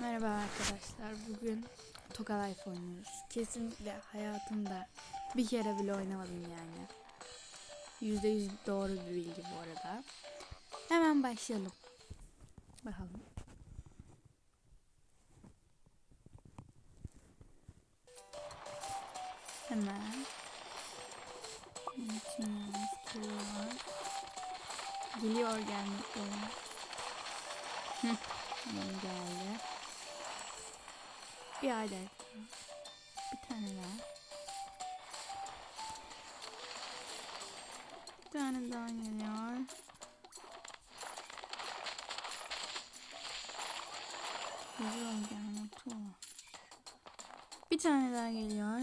Merhaba arkadaşlar. Bugün Toka Life oynuyoruz. Kesinlikle hayatımda bir kere bile oynamadım yani. Yüzde yüz doğru bir bilgi bu arada. Hemen başlayalım. Bakalım. Hemen. Geliyor. Gelmekte. Hı. Geldi. Bir adet. Bir tane daha. Bir tane daha geliyor. Bir tane daha geliyor.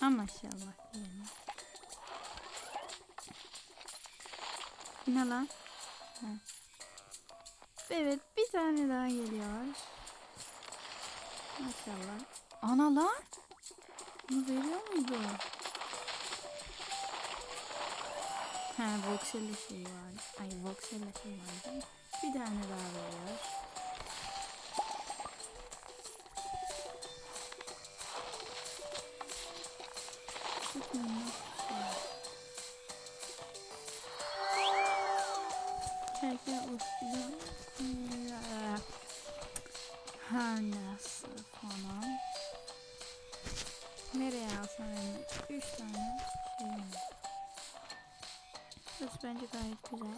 Ha maşallah diyelim. Ne lan? Ha. Evet bir tane daha geliyor. Maşallah. Ana lan. Bunu veriyor muydu? Ha Voxel'le şey var. Ay Voxel'le şey vardı. Bir tane daha veriyor. Şey. Herkes uçtu. Hanası falan. Nereye alsam yani? Üç tane şey var. Burası bence gayet güzel.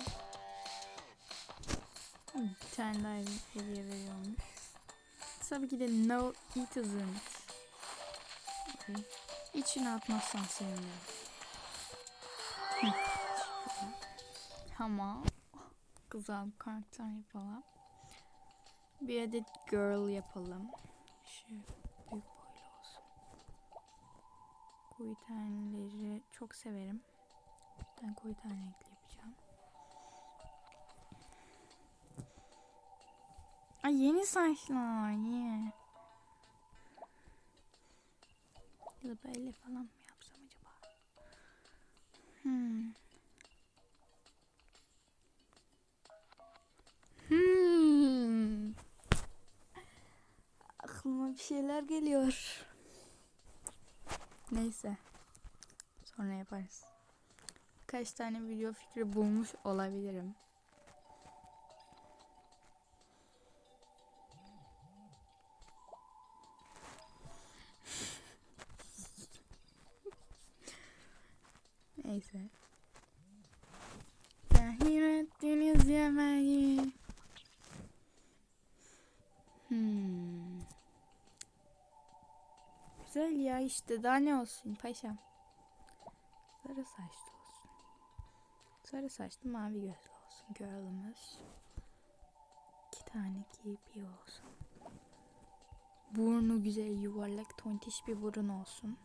Hmm, Bir tane daha hediye veriyormuş. Tabii ki de no it isn't. Okay. İçine atmazsan sevinirim. Tamam. Güzel bir karakter yapalım. Bir adet girl yapalım. Şu büyük boylu olsun. Koyu tenleri çok severim. O yüzden koyu ten renkli yapacağım. Ay yeni saçlar yeni. Ya da böyle falan mı yapsam acaba? Hmm. Bir şeyler geliyor. Neyse. Sonra yaparız. Kaç tane video fikri bulmuş olabilirim. Neyse. Tahir ettiniz yemeği. Hmm. Güzel ya işte daha ne olsun paşam. Sarı saçlı olsun. Sarı saçlı mavi gözlü olsun girl'ımız. İki tane kirpi olsun. Burnu güzel yuvarlak tontiş bir burun olsun.